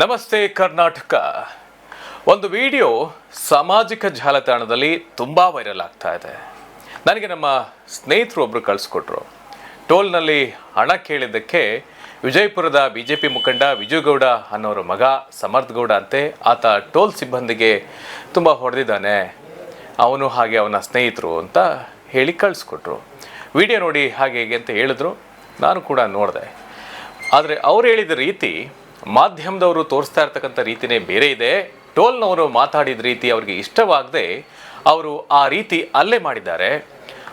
ನಮಸ್ತೆ ಕರ್ನಾಟಕ. ಒಂದು ವಿಡಿಯೋ ಸಾಮಾಜಿಕ ಜಾಲತಾಣದಲ್ಲಿ ತುಂಬ ವೈರಲ್ ಆಗ್ತಾ ಇದೆ. ನನಗೆ ನಮ್ಮ ಸ್ನೇಹಿತರು ಒಬ್ಬರು ಕಳಿಸ್ಕೊಟ್ರು. ಟೋಲ್ನಲ್ಲಿ ಹಣ ಕೇಳಿದ್ದಕ್ಕೆ ವಿಜಯಪುರದ ಬಿ ಜೆ ಪಿ ಮುಖಂಡ ವಿಜುಗೌಡ ಅನ್ನೋರ ಮಗ ಸಮರ್ಥ್ ಗೌಡ ಅಂತೆ ಆತ ಟೋಲ್ ಸಿಬ್ಬಂದಿಗೆ ತುಂಬ ಹೊಡೆದಿದ್ದಾನೆ. ಅವನು ಹಾಗೆ ಅವನ ಸ್ನೇಹಿತರು ಅಂತ ಹೇಳಿ ಕಳಿಸ್ಕೊಟ್ರು. ವಿಡಿಯೋ ನೋಡಿ ಹಾಗೆ ಹೇಗೆ ಅಂತ ಹೇಳಿದ್ರು. ನಾನು ಕೂಡ ನೋಡಿದೆ. ಆದರೆ ಅವ್ರು ಹೇಳಿದ ರೀತಿ ಮಾಧ್ಯಮದವರು ತೋರಿಸ್ತಾ ಇರ್ತಕ್ಕಂಥ ರೀತಿನೇ ಬೇರೆ ಇದೆ. ಟೋಲ್ನವರು ಮಾತಾಡಿದ ರೀತಿ ಅವರಿಗೆ ಇಷ್ಟವಾಗದೆ ಅವರು ಆ ರೀತಿ ಅಲ್ಲೇ ಮಾಡಿದ್ದಾರೆ.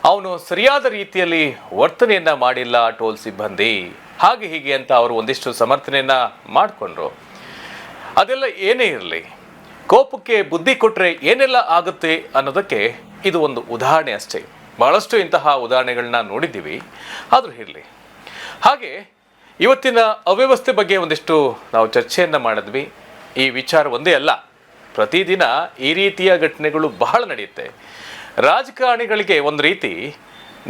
ಅವನು ಸರಿಯಾದ ರೀತಿಯಲ್ಲಿ ವರ್ತನೆಯನ್ನ ಮಾಡಿಲ್ಲ ಟೋಲ್ ಸಿಬ್ಬಂದಿ. ಹಾಗೆ ಹೀಗೆ ಅಂತ ಅವರು ಒಂದಿಷ್ಟು ಸಮರ್ಥನೆಯನ್ನು ಮಾಡಿಕೊಂಡ್ರು. ಅದೆಲ್ಲ ಏನೇ ಇರಲಿ, ಕೋಪಕ್ಕೆ ಬುದ್ಧಿ ಕೊಟ್ಟರೆ ಏನೆಲ್ಲ ಆಗುತ್ತೆ ಅನ್ನೋದಕ್ಕೆ ಇದು ಒಂದು ಉದಾಹರಣೆ ಅಷ್ಟೇ. ಬಹಳಷ್ಟು ಇಂತಹ ಉದಾಹರಣೆಗಳನ್ನ ನೋಡಿದ್ದೀವಿ. ಆದರೂ ಇರಲಿ. ಹಾಗೆ ಇವತ್ತಿನ ಅವ್ಯವಸ್ಥೆ ಬಗ್ಗೆ ಒಂದಿಷ್ಟು ನಾವು ಚರ್ಚೆಯನ್ನು ಮಾಡಿದ್ವಿ. ಈ ವಿಚಾರ ಒಂದೇ ಅಲ್ಲ. ಪ್ರತಿದಿನ ಈ ರೀತಿಯ ಘಟನೆಗಳು ಬಹಳ ನಡೆಯುತ್ತೆ. ರಾಜಕಾರಣಿಗಳಿಗೆ ಒಂದು ರೀತಿ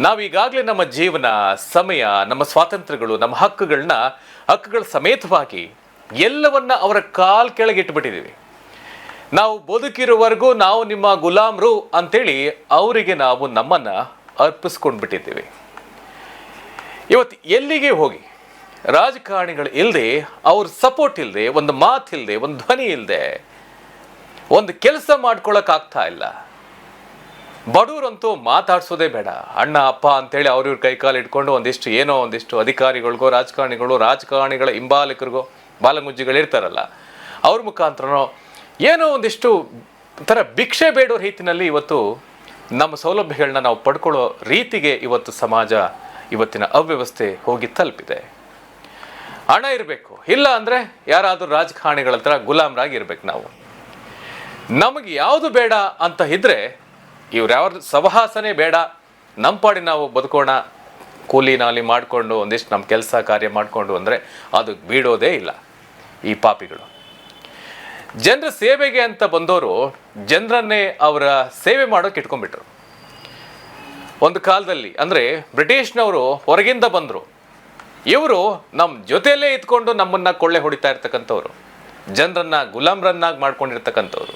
ನಾವೀಗಾಗಲೇ ನಮ್ಮ ಜೀವನ, ಸಮಯ, ನಮ್ಮ ಸ್ವಾತಂತ್ರ್ಯಗಳು, ನಮ್ಮ ಹಕ್ಕುಗಳನ್ನ ಹಕ್ಕುಗಳ ಸಮೇತವಾಗಿ ಎಲ್ಲವನ್ನ ಅವರ ಕಾಲ್ ಕೆಳಗೆ ಇಟ್ಬಿಟ್ಟಿದ್ದೀವಿ ನಾವು ಬದುಕಿರೋವರೆಗೂ ನಾವು ನಿಮ್ಮ ಗುಲಾಮ್ರು ಅಂತೇಳಿ ಅವರಿಗೆ ನಾವು ನಮ್ಮನ್ನು ಅರ್ಪಿಸ್ಕೊಂಡು ಬಿಟ್ಟಿದ್ದೀವಿ ಇವತ್ತು ಎಲ್ಲಿಗೆ ಹೋಗಿ? ರಾಜಕಾರಣಿಗಳು ಇಲ್ಲದೆ ಅವ್ರ ಸಪೋರ್ಟ್ ಇಲ್ಲದೆ ಒಂದು ಮಾತಿಲ್ಲದೆ ಒಂದು ಧ್ವನಿ ಇಲ್ಲದೆ ಒಂದು ಕೆಲಸ ಮಾಡ್ಕೊಳಕ್ ಆಗ್ತಾ ಇಲ್ಲ. ಬಡವರಂತೂ ಮಾತಾಡ್ಸೋದೇ ಬೇಡ. ಅಣ್ಣ, ಅಪ್ಪ ಅಂತೇಳಿ ಅವ್ರಿವ್ರ ಕೈ ಕಾಲು ಇಟ್ಕೊಂಡು ಒಂದಿಷ್ಟು ಏನೋ ಒಂದಿಷ್ಟು ಅಧಿಕಾರಿಗಳಿಗೋ ರಾಜಕಾರಣಿಗಳು ರಾಜಕಾರಣಿಗಳ ಹಿಂಬಾಲಕರಿಗೋ, ಬಾಲಮುಜ್ಜಿಗಳು ಇರ್ತಾರಲ್ಲ, ಅವ್ರ ಮುಖಾಂತರನೋ ಏನೋ ಒಂದಿಷ್ಟು ಥರ ಭಿಕ್ಷೆ ಬೇಡೋ ರೀತಿನಲ್ಲಿ ಇವತ್ತು ನಮ್ಮ ಸೌಲಭ್ಯಗಳನ್ನ ನಾವು ಪಡ್ಕೊಳ್ಳೋ ರೀತಿಗೆ ಇವತ್ತು ಸಮಾಜ ಇವತ್ತಿನ ಅವ್ಯವಸ್ಥೆ ಹೋಗಿ ತಲುಪಿದೆ. ಹಣ ಇರಬೇಕು. ಇಲ್ಲ ಅಂದರೆ ಯಾರಾದರೂ ರಾಜಕಾರಣಿಗಳ ಹತ್ರ ಗುಲಾಮ್ರಾಗಿ ಇರ್ಬೇಕು ನಾವು. ನಮಗೆ ಯಾವುದು ಬೇಡ ಅಂತ ಇದ್ದರೆ ಇವ್ರು ಯಾವ ಸವಹಾಸನೇ ಬೇಡ. ನಮ್ಮ ಪಾಡಿ ನಾವು ಬದುಕೋಣ. ಕೂಲಿ ನಾಲಿ ಮಾಡಿಕೊಂಡು ಒಂದಿಷ್ಟು ನಮ್ಮ ಕೆಲಸ ಕಾರ್ಯ ಮಾಡಿಕೊಂಡು ಅಂದರೆ ಅದು ಬೀಡೋದೇ ಇಲ್ಲ ಈ ಪಾಪಿಗಳು. ಜನರ ಸೇವೆಗೆ ಅಂತ ಬಂದವರು ಜನರನ್ನೇ ಅವರ ಸೇವೆ ಮಾಡೋಕೆ ಇಟ್ಕೊಂಡ್ಬಿಟ್ರು. ಒಂದು ಕಾಲದಲ್ಲಿ ಅಂದರೆ ಬ್ರಿಟಿಷ್ನವರು ಹೊರಗಿಂದ ಬಂದರು. ಇವರು ನಮ್ಮ ಜೊತೆಯಲ್ಲೇ ಇದ್ಕೊಂಡು ನಮ್ಮನ್ನ ಕೊಳ್ಳೆ ಹೊಡಿತಾ ಇರ್ತಕ್ಕಂಥವ್ರು. ಜನರನ್ನ ಗುಲಾಮ್ರನ್ನಾಗಿ ಮಾಡ್ಕೊಂಡಿರ್ತಕ್ಕಂಥವ್ರು.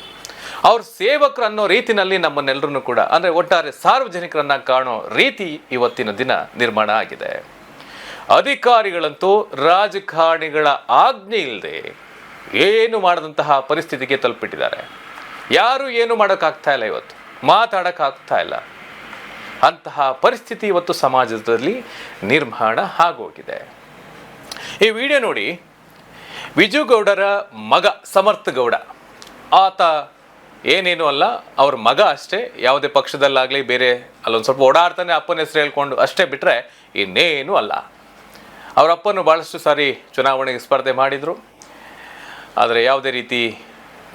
ಅವ್ರ ಸೇವಕರು ಅನ್ನೋ ರೀತಿನಲ್ಲಿ ನಮ್ಮನ್ನೆಲ್ಲರನ್ನು ಕೂಡ, ಅಂದರೆ ಒಟ್ಟಾರೆ ಸಾರ್ವಜನಿಕರನ್ನ ಕಾಣೋ ರೀತಿ ಇವತ್ತಿನ ದಿನ ನಿರ್ಮಾಣ ಆಗಿದೆ. ಅಧಿಕಾರಿಗಳಂತೂ ರಾಜಕಾರಣಿಗಳ ಆಜ್ಞೆ ಇಲ್ಲದೆ ಏನು ಮಾಡದಂತಹ ಪರಿಸ್ಥಿತಿಗೆ ತಲುಪಿಟ್ಟಿದ್ದಾರೆ. ಯಾರು ಏನು ಮಾಡೋಕ್ಕಾಗ್ತಾ ಇಲ್ಲ ಇವತ್ತು? ಮಾತಾಡೋಕ್ಕಾಗ್ತಾ ಇಲ್ಲ. ಅಂತಹ ಪರಿಸ್ಥಿತಿ ಇವತ್ತು ಸಮಾಜದಲ್ಲಿ ನಿರ್ಮಾಣ ಆಗೋಗಿದೆ. ಈ ವಿಡಿಯೋ ನೋಡಿ, ವಿಜುಗೌಡರ ಮಗ ಸಮರ್ಥ ಗೌಡ ಆತ ಏನೇನು ಅಲ್ಲ, ಅವ್ರ ಮಗ ಅಷ್ಟೇ, ಯಾವುದೇ ಪಕ್ಷದಲ್ಲಾಗಲಿ ಬೇರೆ ಅಲ್ಲೊಂದು ಸ್ವಲ್ಪ ಓಡಾಡ್ತಾನೆ ಅಪ್ಪನ ಹೆಸರು ಹೇಳ್ಕೊಂಡು ಅಷ್ಟೇ ಬಿಟ್ಟರೆ ಇನ್ನೇನು ಅಲ್ಲ. ಅವರ ಅಪ್ಪನು ಭಾಳಷ್ಟು ಸಾರಿ ಚುನಾವಣೆಗೆ ಸ್ಪರ್ಧೆ ಮಾಡಿದರು. ಆದರೆ ಯಾವುದೇ ರೀತಿ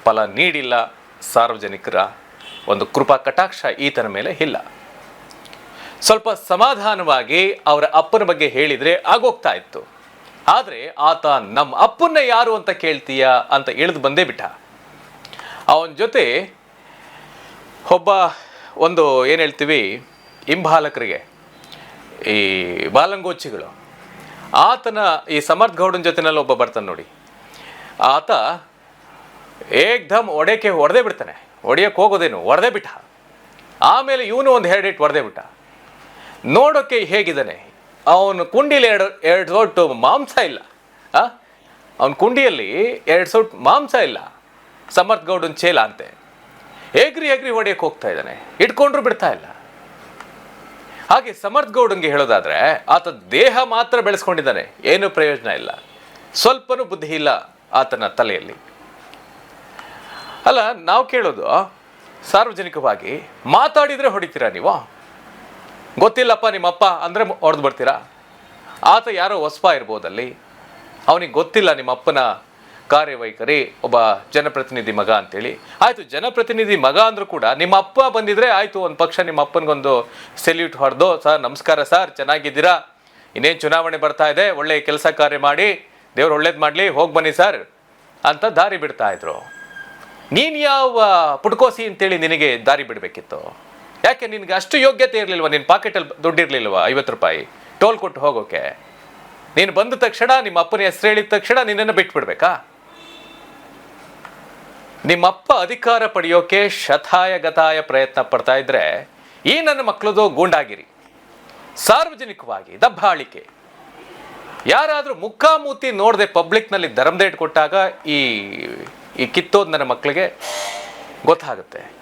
ಫಲ ನೀಡಿಲ್ಲ. ಸಾರ್ವಜನಿಕರ ಒಂದು ಕೃಪಾ ಕಟಾಕ್ಷ ಈತನ ಮೇಲೆ ಇಲ್ಲ. ಸ್ವಲ್ಪ ಸಮಾಧಾನವಾಗಿ ಅವರ ಅಪ್ಪನ ಬಗ್ಗೆ ಹೇಳಿದರೆ ಆಗೋಗ್ತಾ ಇತ್ತು. ಆದರೆ ಆತ ನಮ್ಮ ಅಪ್ಪನ್ನ ಯಾರು ಅಂತ ಕೇಳ್ತೀಯಾ? ಅಂತ ಇಳಿದು ಬಂದೇ ಬಿಟ್ಟ. ಅವನ ಜೊತೆ ಒಬ್ಬ ಒಂದು, ಏನು ಹೇಳ್ತೀವಿ, ಹಿಂಬಾಲಕರಿಗೆ, ಈ ಬಾಲಂಗೋಚಿಗಳು. ಆತನ, ಈ ಸಮರ್ಥ ಗೌಡನ ಜೊತೆನಲ್ಲಿ ಒಬ್ಬ ಬರ್ತಾನೆ ನೋಡಿ. ಆತ ಏಕ್ದಮ್ ಒಡೆಯಕ್ಕೆ ಹೊಡೆದೇ ಬಿಡ್ತಾನೆ. ಒಡೆಯಕ್ಕೆ ಹೋಗೋದೇನು ಹೊಡೆದೇ ಬಿಟ್ಟ. ಆಮೇಲೆ ಇವನು ಒಂದು ಹೆರಡಿಟ್ಟು ಹೊಡೆದೇ ಬಿಟ್ಟ. ನೋಡೋಕ್ಕೆ ಹೇಗಿದ್ದಾನೆ? ಅವನ ಕುಂಡಿಲಿ ಎರಡು ಎರಡು ಸೊಟ್ಟು ಮಾಂಸ ಇಲ್ಲ. ಅವನ ಕುಂಡಿಯಲ್ಲಿ ಎರಡು ಸೊಟ್ಟು ಮಾಂಸ ಇಲ್ಲ. ಸಮರ್ಥ ಗೌಡನ್ ಚೇಲ ಅಂತೆ. ಹೇಗ್ರಿ ಹೇಗ್ರಿ ಹೊಡೆಯಕ್ಕೆ ಹೋಗ್ತಾ ಇದ್ದಾನೆ. ಇಟ್ಕೊಂಡ್ರು ಬಿಡ್ತಾ ಇಲ್ಲ. ಹಾಗೆ ಸಮರ್ಥ್ ಗೌಡನ್ಗೆ ಹೇಳೋದಾದ್ರೆ, ಆತ ದೇಹ ಮಾತ್ರ ಬೆಳೆಸ್ಕೊಂಡಿದ್ದಾನೆ. ಏನು ಪ್ರಯೋಜನ ಇಲ್ಲ. ಸ್ವಲ್ಪನೂ ಬುದ್ಧಿ ಇಲ್ಲ ಆತನ ತಲೆಯಲ್ಲಿ. ಅಲ್ಲ, ನಾವು ಕೇಳೋದು ಸಾರ್ವಜನಿಕವಾಗಿ ಮಾತಾಡಿದರೆ ಹೊಡಿತೀರಾ ನೀವು? ಗೊತ್ತಿಲ್ಲಪ್ಪ ನಿಮ್ಮಪ್ಪ ಅಂದರೆ ಹೊಡೆದು ಬರ್ತೀರಾ ಆತ ಯಾರೋ ಹೊಸ್ಪ ಇರ್ಬೋದಲ್ಲಿ, ಅವನಿಗೆ ಗೊತ್ತಿಲ್ಲ ನಿಮ್ಮ ಅಪ್ಪನ ಕಾರ್ಯವೈಖರಿ, ಒಬ್ಬ ಜನಪ್ರತಿನಿಧಿ ಮಗ ಅಂತೇಳಿ. ಆಯಿತು, ಜನಪ್ರತಿನಿಧಿ ಮಗ ಅಂದರೂ ಕೂಡ ನಿಮ್ಮ ಅಪ್ಪ ಬಂದಿದ್ರೆ ಆಯಿತು, ಒಂದು ಪಕ್ಷ ನಿಮ್ಮ ಅಪ್ಪನಿಗೊಂದು ಸೆಲ್ಯೂಟ್ ಹೊಡೆದು, ಸರ್, ನಮಸ್ಕಾರ ಸರ್, ಚೆನ್ನಾಗಿದ್ದೀರಾ? ಇನ್ನೇನು ಚುನಾವಣೆ ಬರ್ತಾ ಇದೆ ಒಳ್ಳೆಯ ಕೆಲಸ ಕಾರ್ಯ ಮಾಡಿ, ದೇವ್ರು ಒಳ್ಳೇದು ಮಾಡಲಿ, ಹೋಗಿ ಬನ್ನಿ ಸರ್ ಅಂತ ದಾರಿ ಬಿಡ್ತಾ ಇದ್ರು. ನೀನು ಯಾವ ಪುಟ್ಕೋಸಿ ಅಂತೇಳಿ ನಿನಗೆ ದಾರಿ ಬಿಡಬೇಕಿತ್ತು? ಯಾಕೆ ನಿನಗೆ ಅಷ್ಟು ಯೋಗ್ಯತೆ ಇರಲಿಲ್ವ? ನಿನ್ನ ಪಾಕೆಟಲ್ಲಿ ದುಡ್ಡು ಇರಲಿಲ್ವಾ ಐವತ್ತು ರೂಪಾಯಿ. ಟೋಲ್ ಕೊಟ್ಟು ಹೋಗೋಕೆ. ನೀನು ಬಂದ ತಕ್ಷಣ ನಿಮ್ಮ ಅಪ್ಪನ ಹೆಸರು ಹೇಳಿದ ತಕ್ಷಣ ನಿನ್ನನ್ನು ಬಿಟ್ಬಿಡ್ಬೇಕಾ? ನಿಮ್ಮಪ್ಪ ಅಧಿಕಾರ ಪಡೆಯೋಕೆ ಶತಾಯ ಗತಾಯ ಪ್ರಯತ್ನ ಪಡ್ತಾ ಇದ್ರೆ ಈ ನನ್ನ ಮಕ್ಕಳದು ಗೂಂಡಾಗಿರಿ. ಸಾರ್ವಜನಿಕವಾಗಿ, ದಬ್ಬಾಳಿಕೆ. ಯಾರಾದರೂ ಮುಖಾಮೂತಿ ನೋಡದೆ ಪಬ್ಲಿಕ್ನಲ್ಲಿ ಧರ್ಮದೇಟ್ ಕೊಟ್ಟಾಗ ಈ ಈ ಕಿತ್ತೋದು ನನ್ನ ಮಕ್ಕಳಿಗೆ ಗೊತ್ತಾಗುತ್ತೆ.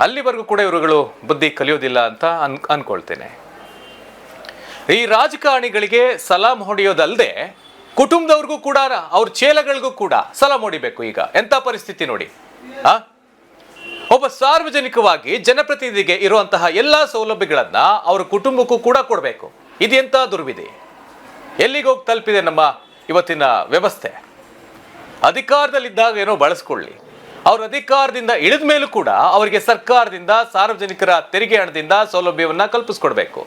ಅಲ್ಲಿವರೆಗೂ ಕೂಡ ಇವರುಗಳು ಬುದ್ಧಿ ಕಲಿಯೋದಿಲ್ಲ ಅಂತ ಅನ್, ಅನ್ಕೊಳ್ತೇನೆ. ಈ ರಾಜಕಾರಣಿಗಳಿಗೆ ಸಲಾಂ ಹೊಡೆಯೋದಲ್ಲದೆ ಕುಟುಂಬದವ್ರಿಗೂ ಕೂಡ, ಅವ್ರ ಚೇಲಗಳಿಗೂ ಕೂಡ ಸಲಾಂ ಹೊಡಿಬೇಕು ಈಗ. ಎಂಥ ಪರಿಸ್ಥಿತಿ ನೋಡಿ. ಆ? ಒಬ್ಬ ಸಾರ್ವಜನಿಕವಾಗಿ ಜನಪ್ರತಿನಿಧಿಗೆ ಇರುವಂತಹ ಎಲ್ಲ ಸೌಲಭ್ಯಗಳನ್ನ ಅವ್ರ ಕುಟುಂಬಕ್ಕೂ ಕೂಡ ಕೊಡಬೇಕು. ಇದೆಂಥ ದುರ್ವಿಧಿ. ಎಲ್ಲಿಗೆ ಹೋಗಿ ತಲುಪಿದೆ ನಮ್ಮ ಇವತ್ತಿನ ವ್ಯವಸ್ಥೆ? ಅಧಿಕಾರದಲ್ಲಿದ್ದಾಗ ಏನೋ ಬಳಸ್ಕೊಳ್ಳಿ. ಅವ್ರ ಅಧಿಕಾರದಿಂದ ಇಳಿದ ಮೇಲೂ ಕೂಡ ಅವರಿಗೆ ಸರ್ಕಾರದಿಂದ, ಸಾರ್ವಜನಿಕರ ತೆರಿಗೆ ಹಣದಿಂದ ಸೌಲಭ್ಯವನ್ನ ಕಲ್ಪಿಸ್ಕೊಡ್ಬೇಕು.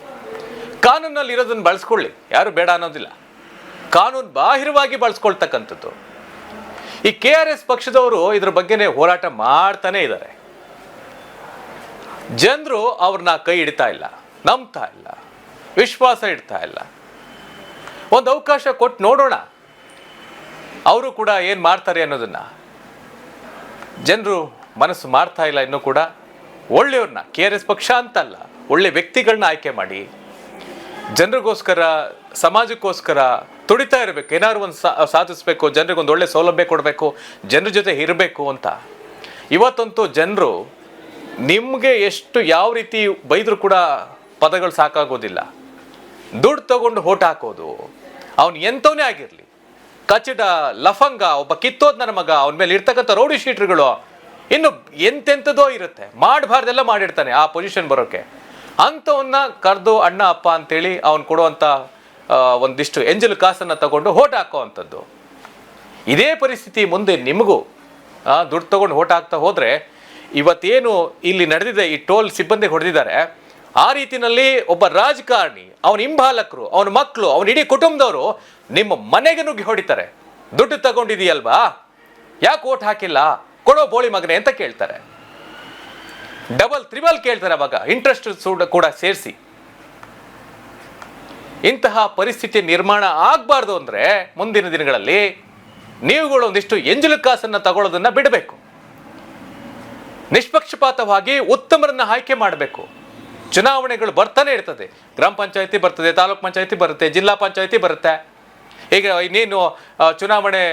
ಕಾನೂನಲ್ಲಿ ಇರೋದನ್ನು ಬಳಸ್ಕೊಳ್ಳಿ. ಯಾರು ಬೇಡ ಅನ್ನೋದಿಲ್ಲ. ಕಾನೂನು ಬಾಹಿರವಾಗಿ ಬಳಸ್ಕೊಳ್ತಕ್ಕಂಥದ್ದು. ಈ ಕೆ ಆರ್ ಎಸ್ ಪಕ್ಷದವರು ಇದ್ರ ಬಗ್ಗೆನೇ ಹೋರಾಟ ಮಾಡ್ತಾನೆ ಇದ್ದಾರೆ. ಜನರು ಅವ್ರನ್ನ ಕೈ ಹಿಡಿತಾ ಇಲ್ಲ, ನಂಬ್ತಾ ಇಲ್ಲ, ವಿಶ್ವಾಸ ಇಡ್ತಾ ಇಲ್ಲ. ಒಂದು ಅವಕಾಶ ಕೊಟ್ಟು ನೋಡೋಣ. ಅವರು ಕೂಡ ಏನು ಮಾಡ್ತಾರೆ ಅನ್ನೋದನ್ನ. ಜನರು ಮನಸ್ಸು ಮಾಡ್ತಾ ಇಲ್ಲ, ಇನ್ನೂ ಕೂಡ ಒಳ್ಳೆಯವ್ರನ್ನ, ಕೆ ಆರ್ ಎಸ್ ಪಕ್ಷ ಅಂತಲ್ಲ, ಒಳ್ಳೆ ವ್ಯಕ್ತಿಗಳನ್ನ ಆಯ್ಕೆ ಮಾಡಿ, ಜನರಿಗೋಸ್ಕರ, ಸಮಾಜಕ್ಕೋಸ್ಕರ ತುಡಿತಾ ಇರಬೇಕು, ಏನಾದ್ರು ಒಂದು ಸಾಧಿಸ್ಬೇಕು ಜನರಿಗೆ ಒಂದು ಒಳ್ಳೆ ಸೌಲಭ್ಯ ಕೊಡಬೇಕು, ಜನರ ಜೊತೆ ಇರಬೇಕು ಅಂತ. ಇವತ್ತಂತೂ ಜನರು ನಿಮಗೆ ಎಷ್ಟು ಯಾವ ರೀತಿ ಬೈದರೂ ಕೂಡ ಪದಗಳು ಸಾಕಾಗೋದಿಲ್ಲ. ದುಡ್ಡು ತಗೊಂಡು ಹೋಟ್ ಹಾಕೋದು, ಅವನು ಎಂಥವನೇ ಆಗಿರಲಿ ಕಚ್ಚಡ ಲಫಂಗ, ಒಬ್ಬ ಕಿತ್ತೋದ್ ನನ್ನ ಮಗ, ಅವನ ಮೇಲೆ ಇರ್ತಕ್ಕಂಥ ರೌಡಿ ಶೀಟ್ರುಗಳು ಇನ್ನು ಎಂತೆಂಥದೋ ಇರುತ್ತೆ. ಮಾಡಬಾರ್ದೆಲ್ಲ ಮಾಡಿರ್ತಾನೆ ಆ ಪೊಸಿಷನ್ ಬರೋಕೆ. ಅಂಥವನ್ನ ಕರೆದು ಅಣ್ಣ, ಅಪ್ಪ ಅಂತೇಳಿ ಅವನು ಕೊಡುವಂಥ ಒಂದಿಷ್ಟು ಎಂಜಲು ಕಾಸನ್ನು ತಗೊಂಡು ಹೋಟ್ ಹಾಕೋ ಅಂಥದ್ದು ಇದೇ ಪರಿಸ್ಥಿತಿ ಮುಂದೆ ನಿಮಗೂ ದುಡ್ಡು ತಗೊಂಡು ಹೋಟ್ ಹಾಕ್ತಾ ಹೋದ್ರೆ ಇವತ್ತೇನು ಇಲ್ಲಿ ನಡೆದಿದೆ ಈ ಟೋಲ್ ಸಿಬ್ಬಂದಿ ಹೊಡೆದಿದ್ದಾರೆ. ಆ ರೀತಿನಲ್ಲಿ ಒಬ್ಬ ರಾಜಕಾರಣಿ, ಅವನ ಹಿಂಬಾಲಕರು, ಅವನ ಮಕ್ಕಳು ಅವನ ಇಡೀ ಕುಟುಂಬದವರು ನಿಮ್ಮ ಮನೆಗೆ ನುಗ್ಗಿ ಹೊಡಿತಾರೆ. ದುಡ್ಡು ತಗೊಂಡಿದೀಯಲ್ವಾ? ಯಾಕೆ ಓಟ್ ಹಾಕಿಲ್ಲ? ಕೊಡೋ ಬೋಳಿ ಮಗನೆ ಅಂತ ಕೇಳ್ತಾರೆ. ಡಬಲ್ ತ್ರಿಬಲ್ ಕೇಳ್ತಾರೆ ಅವಾಗ. ಇಂಟ್ರೆಸ್ಟ್ ಕೂಡ ಸೇರಿಸಿ. ಇಂತಹ ಪರಿಸ್ಥಿತಿ ನಿರ್ಮಾಣ ಆಗಬಾರ್ದು ಅಂದರೆ ಮುಂದಿನ ದಿನಗಳಲ್ಲಿ ನೀವುಗಳು ಒಂದಿಷ್ಟು ಎಂಜಲು ಕಾಸನ್ನು ತಗೊಳ್ಳೋದನ್ನು ಬಿಡಬೇಕು. ನಿಷ್ಪಕ್ಷಪಾತವಾಗಿ ಉತ್ತಮರನ್ನ ಆಯ್ಕೆ ಮಾಡಬೇಕು. ಚುನಾವಣೆಗಳು ಬರ್ತಾನೆ ಇರ್ತದೆ. ಗ್ರಾಮ ಪಂಚಾಯತಿ ಬರ್ತದೆ, ತಾಲೂಕ್ ಪಂಚಾಯತಿ ಬರುತ್ತೆ, ಜಿಲ್ಲಾ ಪಂಚಾಯತಿ ಬರುತ್ತೆ. ಈಗ ಇನ್ನೇನು ಚುನಾವಣೆ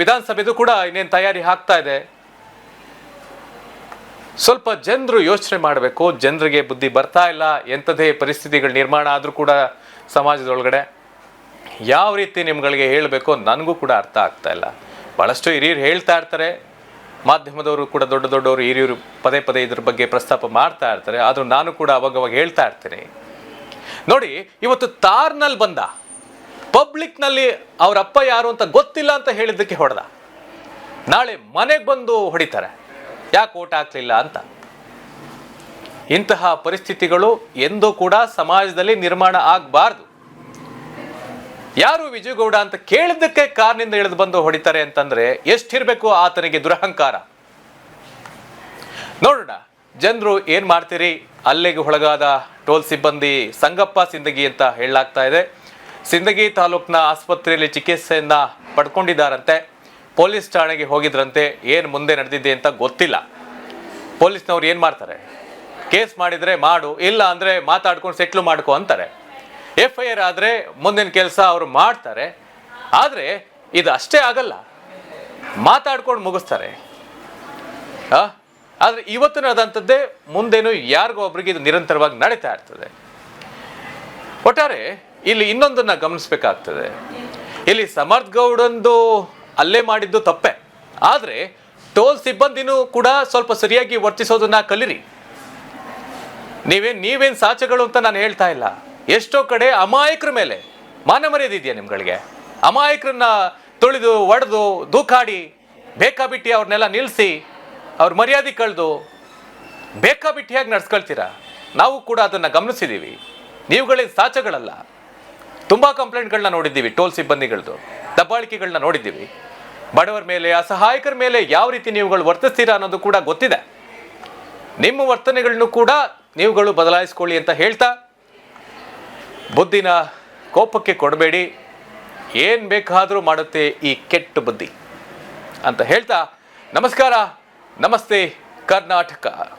ವಿಧಾನಸಭೆದು ಕೂಡ ಇನ್ನೇನು ತಯಾರಿ ಆಗ್ತಾ ಇದೆ. ಸ್ವಲ್ಪ ಜನರು ಯೋಚನೆ ಮಾಡಬೇಕು, ಜನರಿಗೆ ಬುದ್ಧಿ ಬರ್ತಾ ಇಲ್ಲ, ಎಂಥದೇ ಪರಿಸ್ಥಿತಿಗಳು ನಿರ್ಮಾಣ ಆದರೂ ಕೂಡ ಸಮಾಜದೊಳಗಡೆ. ಯಾವ ರೀತಿ ನಿಮ್ಗಳಿಗೆ ಹೇಳಬೇಕು ನನಗೂ ಕೂಡ ಅರ್ಥ ಆಗ್ತಾ ಇಲ್ಲ. ಭಾಳಷ್ಟು ಹಿರಿಯರು ಹೇಳ್ತಾ ಇರ್ತಾರೆ ಮಾಧ್ಯಮದವರು ಕೂಡ ದೊಡ್ಡ ದೊಡ್ಡವರು ಹಿರಿಯರು ಪದೇ ಪದೇ ಇದ್ರ ಬಗ್ಗೆ ಪ್ರಸ್ತಾಪ ಮಾಡ್ತಾ ಇರ್ತಾರೆ. ಆದರೂ ನಾನು ಕೂಡ ಅವಾಗವಾಗ ಹೇಳ್ತಾ ಇರ್ತೀನಿ. ನೋಡಿ, ಇವತ್ತು ತಾರ್ನಲ್ಲಿ ಬಂದ, ಪಬ್ಲಿಕ್ನಲ್ಲಿ ಅವರ ಅಪ್ಪ ಯಾರು ಅಂತ ಗೊತ್ತಿಲ್ಲ ಅಂತ ಹೇಳಿದ್ದಕ್ಕೆ ಹೊಡೆದ. ನಾಳೆ ಮನೆಗೆ ಬಂದು ಹೊಡಿತಾರೆ. ಯಾಕೆ ಓಟ್ ಹಾಕ್ಲಿಲ್ಲ ಅಂತ. ಇಂತಹ ಪರಿಸ್ಥಿತಿಗಳು ಎಂದೂ ಕೂಡ ಸಮಾಜದಲ್ಲಿ ನಿರ್ಮಾಣ ಆಗಬಾರ್ದು. ಯಾರು ವಿಜಯಗೌಡ ಅಂತ ಕೇಳಿದ್ದಕ್ಕೆ ಕಾರ್ನಿಂದ ಇಳಿದು ಬಂದು ಹೊಡಿತಾರೆ ಅಂತಂದ್ರೆ ಎಷ್ಟಿರ್ಬೇಕು ಆತನಿಗೆ ದುರಹಂಕಾರ? ನೋಡೋಣ. ಜನರು ಏನ್ ಮಾಡ್ತೀರಿ? ಅಲ್ಲಿಗೆ ಒಳಗಾದ ಟೋಲ್ ಸಿಬ್ಬಂದಿ ಸಂಗಪ್ಪ ಸಿಂದಗಿ ಅಂತ ಹೇಳಲಾಗ್ತಾ ಇದೆ. ಸಿಂದಗಿ ತಾಲೂಕಿನ ಆಸ್ಪತ್ರೆಯಲ್ಲಿ ಚಿಕಿತ್ಸೆಯನ್ನ ಪಡ್ಕೊಂಡಿದ್ದಾರಂತೆ. ಪೊಲೀಸ್ ಠಾಣೆಗೆ ಹೋಗಿದ್ರಂತೆ. ಏನು ಮುಂದೆ ನಡೆದಿದೆ ಅಂತ ಗೊತ್ತಿಲ್ಲ. ಪೊಲೀಸ್ನವ್ರು ಏನು ಮಾಡ್ತಾರೆ? ಕೇಸ್ ಮಾಡಿದರೆ ಮಾಡು, ಇಲ್ಲ ಅಂದರೆ ಮಾತಾಡ್ಕೊಂಡು ಸೆಟ್ಲು ಮಾಡ್ಕೊ ಅಂತಾರೆ. ಎಫ್ ಐ ಆರ್ ಆದರೆ ಮುಂದಿನ ಕೆಲಸ ಅವರು ಮಾಡ್ತಾರೆ. ಆದರೆ ಇದು ಅಷ್ಟೇ ಆಗಲ್ಲ. ಮಾತಾಡ್ಕೊಂಡು ಮುಗಿಸ್ತಾರೆ. ಆದರೆ ಇವತ್ತು ಆದಂಥದ್ದೇ ಮುಂದೇನು ಯಾರಿಗೋ ಒಬ್ರಿಗೆ ಇದು ನಿರಂತರವಾಗಿ ನಡೀತಾ ಇರ್ತದೆ. ಒಟ್ಟಾರೆ ಇಲ್ಲಿ ಇನ್ನೊಂದನ್ನು ಗಮನಿಸಬೇಕಾಗ್ತದೆ. ಇಲ್ಲಿ ಸಮರ್ಥ್ ಗೌಡಂದು ಅಲ್ಲೇ ಮಾಡಿದ್ದು ತಪ್ಪೆ. ಆದರೆ ಟೋಲ್ ಸಿಬ್ಬಂದಿನೂ ಕೂಡ ಸ್ವಲ್ಪ ಸರಿಯಾಗಿ ವರ್ತಿಸೋದನ್ನ ಕಲಿರಿ. ನೀವೇನು ನೀವೇನು ಸಾಚಗಳು ಅಂತ ನಾನು ಹೇಳ್ತಾ ಇಲ್ಲ. ಎಷ್ಟೋ ಕಡೆ ಅಮಾಯಕರ ಮೇಲೆ ಮಾನ ಮರ್ಯಾದೆ ಇದೆಯಾ ನಿಮ್ಗಳಿಗೆ? ಅಮಾಯಕರನ್ನ ತೊಳೆದು, ಒಡೆದು, ದೂಕಾಡಿ, ಬೇಕಾಬಿಟ್ಟಿ ಅವ್ರನ್ನೆಲ್ಲ ನಿಲ್ಲಿಸಿ ಅವ್ರ ಮರ್ಯಾದೆ ಕಳೆದು ಬೇಕಾಬಿಟ್ಟಿಯಾಗಿ ನಡ್ಸ್ಕೊಳ್ತೀರಾ? ನಾವು ಕೂಡ ಅದನ್ನು ಗಮನಿಸಿದ್ದೀವಿ ನೀವುಗಳೇ ಸಾಚಗಳಲ್ಲ. ತುಂಬ ಕಂಪ್ಲೇಂಟ್ಗಳನ್ನ ನೋಡಿದ್ದೀವಿ, ಟೋಲ್ ಸಿಬ್ಬಂದಿಗಳದ್ದು ದಬ್ಬಾಳಿಕೆಗಳನ್ನ ನೋಡಿದ್ದೀವಿ. ಬಡವರ ಮೇಲೆ, ಅಸಹಾಯಕರ ಮೇಲೆ ಯಾವ ರೀತಿ ನೀವುಗಳು ವರ್ತಿಸ್ತೀರಾ ಅನ್ನೋದು ಕೂಡ ಗೊತ್ತಿದೆ. ನಿಮ್ಮ ವರ್ತನೆಗಳನ್ನು ಕೂಡ ನೀವುಗಳು ಬದಲಾಯಿಸ್ಕೊಳ್ಳಿ ಅಂತ ಹೇಳ್ತಾ ಬುದ್ಧಿನ ಕೋಪಕ್ಕೆ ಕೊಡಬೇಡಿ. ಏನು ಬೇಕಾದರೂ ಮಾಡುತ್ತೆ ಈ ಕೆಟ್ಟ ಬುದ್ಧಿ ಅಂತ ಹೇಳ್ತಾ ನಮಸ್ಕಾರ. ನಮಸ್ತೆ ಕರ್ನಾಟಕ.